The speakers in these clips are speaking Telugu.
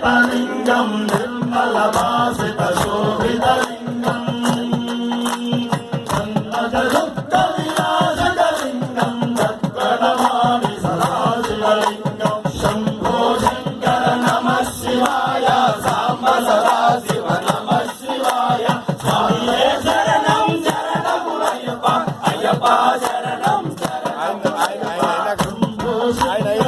లింగం నిర్మల వాసిత శోభితలింగం సన్నజరుక్త వినాశకలింగం తత్ప్రణమామి సదాశివలింగం శంభో శంకర నమ శివాయ సాంబ సదాశివ నమ శివాయ స్వామియే శరణం శరణమురయ్యప్ప అయ్యప్ప శరణం శంభో శంకర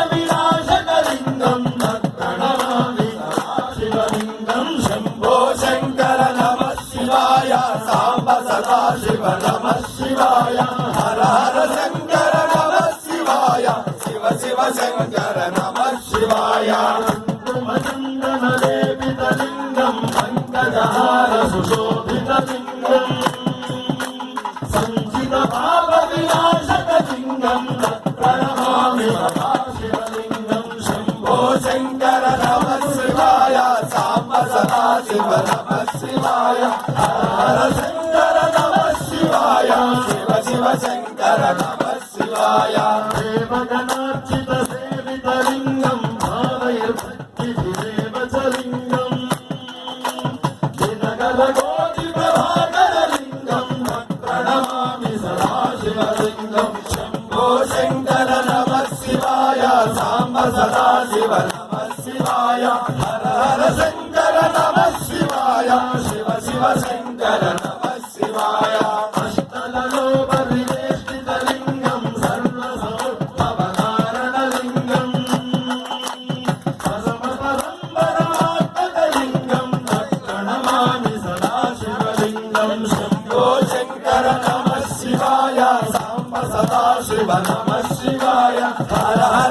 శివ నమ శివాయ కుంకుమచందనలేపితలింగం పంకజహార సుశోభితలింగం సంచిత పాప వినాశకలింగం ప్రణమామి శంభో శంకర నమ శివాయ సాంబ నమ శివాయ హర శివాయ హర హర శంకర నమ శివాయ శివ శివ శంకర నమ శివాయ అష్టలలో పరివేష్టితలింగం సర్వసముద్భవకారణలింగం పరమపరంపరాత్మకలింగం ప్రణమామి సదాశివలింగం శంభో శంకర నమ శివాయ సాంబ సదాశివ నమ శివాయ హర హర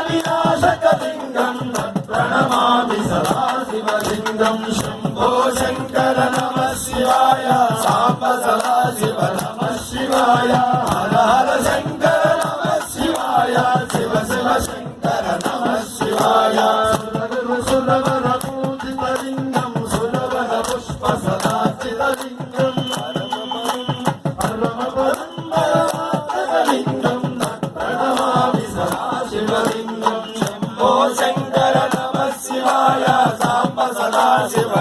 సదాశివ నమ శివాయ హర హర శంకర నమ శివాయ శివ శివ శంకర నమ శివాయ. సురగురు సురవర పూజితలింగం సురవర పుష్ప సదాచితలింగం పరమ పరంపరాత్మకలింగం ప్రణమామి సదాశివలింగం శంభో శంకర నమ శివాయ సాంబ సదాశివ